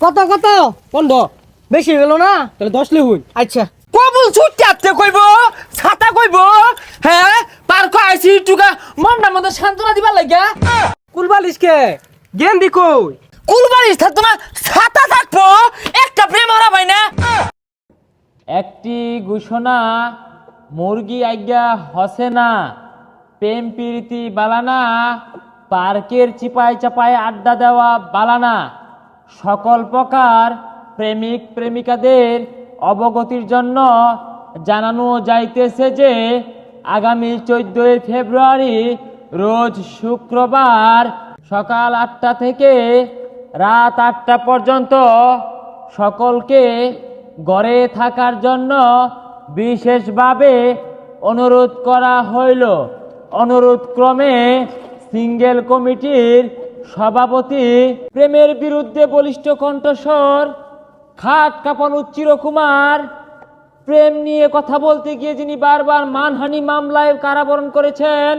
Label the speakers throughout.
Speaker 1: কত কত?
Speaker 2: পনেরো।
Speaker 1: বেশি গেল না?
Speaker 2: তাহলে দশ লিখুন
Speaker 1: আচ্ছা।
Speaker 2: কবুল ছুটতে আসতে কইব ছাতা কইব হ্যাঁ? পার্ক আইসি টুকা মনটা মতো সান্ত্বনা দিবার লাগিয়া। কুলবালিশ কে? গেন্দি কই? কুলবালিশ থাকতো না ছাতা থাকব। একটা প্রেম হারা ভাই না।
Speaker 3: একটি ঘোষণা মুরগি আজ্ঞা হসে না প্রেম প্রীতি বালানা পার্কের চিপায় চাপায় আড্ডা দেওয়া বালানা। সকল প্রকার প্রেমিক প্রেমিকাদের অবগতির জন্য জানানো যাইতেছে যে, আগামী চোদ্দই ফেব্রুয়ারি রোজ শুক্রবার সকাল আটটা থেকে রাত আটটা পর্যন্ত সকলকে গড়ে থাকার জন্য বিশেষভাবে অনুরোধ করা হইল। অনুরোধ ক্রমে সিঙ্গেল কমিটির সভাপতি, প্রেমের বিরুদ্ধে বলিষ্ঠ কণ্ঠস্বর, খাট কাঁপানো চিরকুমার, প্রেম নিয়ে কথা বলতে গিয়ে যিনি বারবার মানহানি মামলায় কারাবরণ করেছেন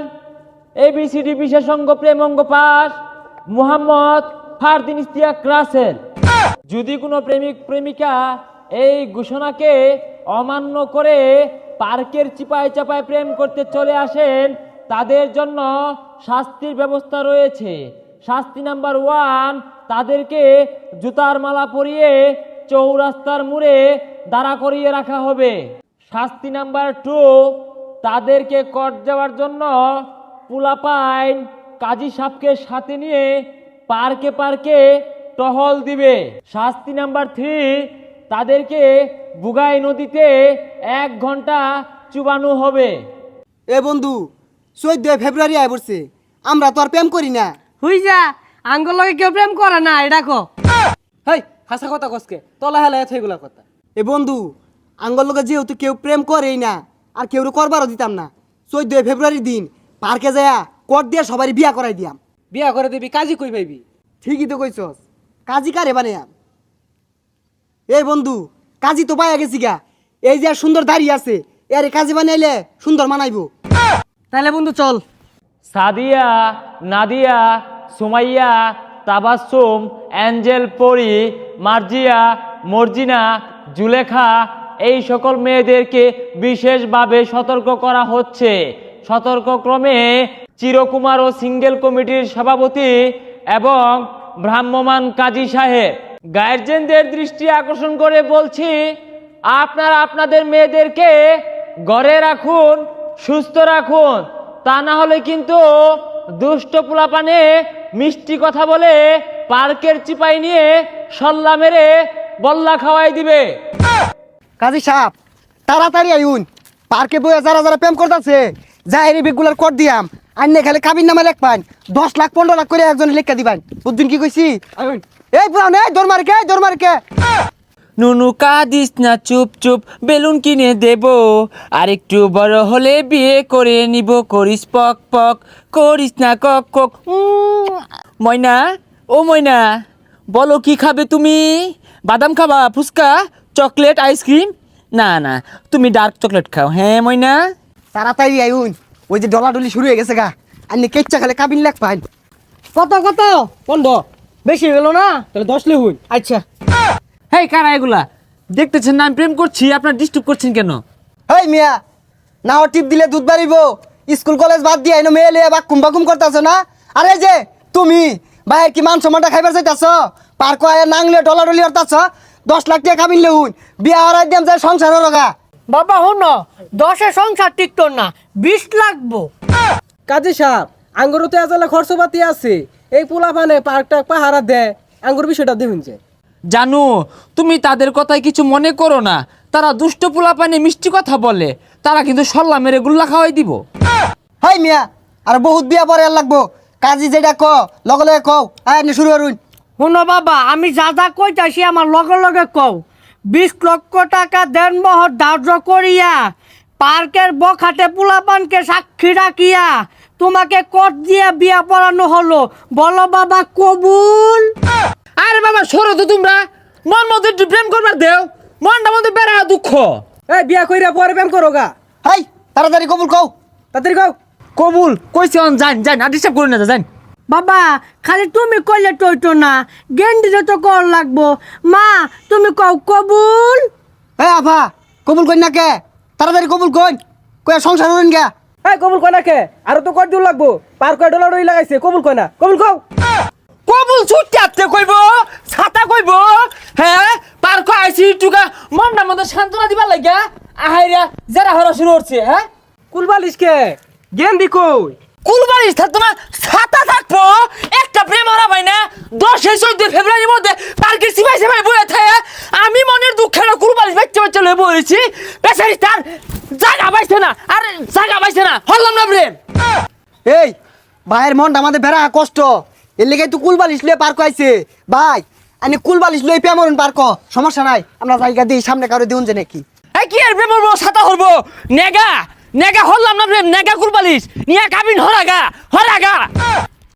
Speaker 3: এবিসিডি বিশেষজ্ঞ প্রেমঙ্গ পাস, মুহাম্মদ ফারদিন ইস্তিয়াক রাসেল। যদি কোনো প্রেমিক, প্রেমিকা এই ঘোষণাকে অমান্য করে পার্কের চিপায় চাপায় প্রেম করতে চলে আসেন, তাদের জন্য শাস্তির ব্যবস্থা রয়েছে। শাস্তি নাম্বার ওয়ান, তাদেরকে জুতার মালা পরিয়ে চৌরাস্তার মুড়ে দাঁড়া করিয়ে রাখা হবে। শাস্তি নাম্বার টু, তাদেরকে কট যাওয়ার জন্য পুলাপাইন কাজী সাপকে সাথে নিয়ে পার্কে পার্কে টহল দিবে। শাস্তি নাম্বার থ্রি, তাদেরকে বুগাই নদীতে এক ঘণ্টা চুবানো হবে।
Speaker 4: এ বন্ধু, চোদ্দই ফেব্রুয়ারি আয় পড়ছে। আমরা তো আর প্রেম করি না।
Speaker 1: হুই যা আঙ্গুল লগে কেউ প্রেম করে না এটা কো
Speaker 2: হেই হাসা কথা কসকে তলা হেলা এগুলা কথা।
Speaker 4: এ বন্ধু আঙ্গল লোকে যেহেতু কেউ প্রেম করেই না আর কেউ করবারও দিতাম না চোদ্দই ফেব্রুয়ারির দিন পার্কে যায়া কট দিয়ে সবারই বিয়া করাই দিয়াম।
Speaker 2: বিয়া করে দিবি কাজী কই পাইবি?
Speaker 4: ঠিকই তো কইছস কাজী কারে বানাইয়াম? এই বন্ধু কাজী তো পাইয়া গেছি গা এই যে সুন্দর দাঁড়িয়ে আছে এর কাজী বানাইলে সুন্দর মানাইবো।
Speaker 1: তাহলে বন্ধু চল।
Speaker 3: সাদিয়া, নাদিয়া, সুমাইয়া তাবাসুম অ্যাঞ্জেল, পরি, মার্জিয়া, মর্জিনা, জুলেখা, এই সকল মেয়েদেরকে বিশেষভাবে সতর্ক করা হচ্ছে। সতর্কক্রমে চিরকুমার ও সিঙ্গেল কমিটির সভাপতি এবং ভ্রাম্যমান কাজী সাহেব। গার্জেনদের দৃষ্টি আকর্ষণ করে বলছি, আপনারা আপনাদের মেয়েদেরকে ঘরে রাখুন, সুস্থ রাখুন। তা না হলে কিন্তু দুষ্ট পোলাপানে মিষ্টি কথা বলে পার্কের চিপাই নিয়ে সল্লা মেরে বল্লা খাওয়াই দিবে।
Speaker 4: কাজী সাপ তাড়াতাড়ি আইউন। পার্কে বইয়া যারা যারা প্রেম করতেছে যাই বেগুলার কর দিয়াম। আন্নে খালি কাবির নামে লেখ পান দশ লাখ পনেরো লাখ করে একজন লেখা দিবান। বুদ্দিন কি কইছি? এই পুরান এই দরমার কে দরমার কে?
Speaker 3: নুনু কাঁদিস না, চুপ চুপ, বেলুন কিনে দেব। আর একটু বড় হলে বিয়ে করে নিব, করিস পক পক, করিস না, কক কক। ময়না, ও ময়না, বলো কি খাবে তুমি? বাদাম খাবা, ফুচকা, চকলেট, আইসক্রিম? না না, তুমি ডার্ক চকলেট খাও হ্যাঁ ময়না?
Speaker 4: তাড়াতাড়ি আইউন ওই যে ডলাডলি শুরু হয়ে গেছে গা। আন্নে কেচ্চা খালি কাবিন লাগ পান
Speaker 1: কত কত?
Speaker 2: বন্ধ,
Speaker 1: বেশি গেল না?
Speaker 2: তাহলে দশ লিখুন
Speaker 1: আচ্ছা।
Speaker 3: হেই কারা এগুলা? দেখতেছেন না আমি প্রেম করছি আপনার ডিস্টার্ব করছেন কেন?
Speaker 4: হেই মিয়া না ও টিপ দিলে দুধ বাড়িব। স্কুল কলেজ বাদ দিয়ে এনে মেয়ে লিয়ে বাকুম বাকুম করতেছ না? আরে যে তুমি বাইরে কি মান সম্মানটা খাইবার চাইতেছ? পার্ক আয়া নাংলে ডলাডলি হরতাছ দশ লাখ টাকা কাবিন লেহুন বিয়া হরাই দিয়াম যায় সংসার লগা
Speaker 1: বাবা হন দশে সংসার টিকতো না বিশ লাগবো।
Speaker 2: কাজী সাহেব আঙ্গুর তো এজালে খরচপাতি আছে। এই পোলা পানে পার্কটা পাহারা দেয়। আঙ্গুর বিষয়টা দেখুন যে।
Speaker 3: জানু তুমি তাদের কথায় কিছু মনে করো না। তারা দুষ্ট পোলা পানে মিষ্টি কথা বলে। তারা কিন্তু সল্লা মেরে গুল্লা খাওয়াই দিব।
Speaker 4: হাই মিয়া আর বহুত বিয়া পরে আর লাগবো। কাজী যেটা ক লগে লগে কও। আয় আপনি শুরু করুন।
Speaker 1: শুনো বাবা আমি যা যা কইতাছি আমার লগে লগে কও। বিশ লক্ষ টাকা দেন মহর ধার্য করিয়া পার্কের বখাটে পুলাপানকে সাক্ষী রাখিয়া তোমাকে কট দিয়া বিয়া পড়ানো হলো। বলো বাবা কবুল?
Speaker 3: আরে বাবা সরো তো তোমরা। মন মতো একটু প্রেম করবার দেও। মনটা মধ্যে বেড়া দুঃখ।
Speaker 2: এই বিয়া কইরা পরে প্রেম করো গা।
Speaker 4: হাই তাড়াতাড়ি কবুল কও।
Speaker 2: তাড়াতাড়ি কও।
Speaker 3: কবুল কইছি অন যান যান আর ডিস্টার্ব করুন না যান।
Speaker 1: বাবা খালি তুমি কইলে টইতো না। গেন্ডিরে তো কর লাগবো। মা তুমি কও কবুল।
Speaker 4: এ আফা কবুল কই না কে? তাড়াতাড়ি কবুল কই কই সংসার হইন গা।
Speaker 3: এই কবুল কয় না কে? আরও তো কয় দূর লাগবো? পার কয় ডলার লাগাইছে? কবুল কয় না? কবুল কও। কবুল ছুটতে কইব ছাতা কইব হ্যাঁ পার কয় আইছি টুকা মনটা মতো সান্ত্বনা দিবার লাগিয়া আহাইরা যারা হরা শুরু হচ্ছে হ্যাঁ কুলবালিশ কে? গেন্দি কই? কুলবালিশ থাকতো না ছাতা থাকব একটা প্রেম হারা ভাই না দশই চোদ্দ ফেব্রুয়ারির মধ্যে পার্কের সিপাই সিপাই বয়ে থাকে। আমি মনের দুঃখে না কুলবালিশ বাচ্চা বাচ্চা লয়ে বলেছি বেচারি তার জায়গা পাইছে না আর জায়গা পাইছে না হল্লাম না প্রেম।
Speaker 4: এই ভাইয়ের মনটা আমাদের বেড়া কষ্ট। এর লেগে তুই কুলবালিশ লয়ে পার্ক আইছে ভাই আমি কুলবালিশ লয়ে পেয়ে মরুন পার্ক সমস্যা নাই, আমরা জায়গা দিই, সামনে কারও দিউন যে নাকি।
Speaker 3: এই কি আর হব ছাতা হরবো? নেগা নেগা হরলাম না প্রেম নেগা কুলবালিশ নিয়া কাবিন হরাগা হরাগা।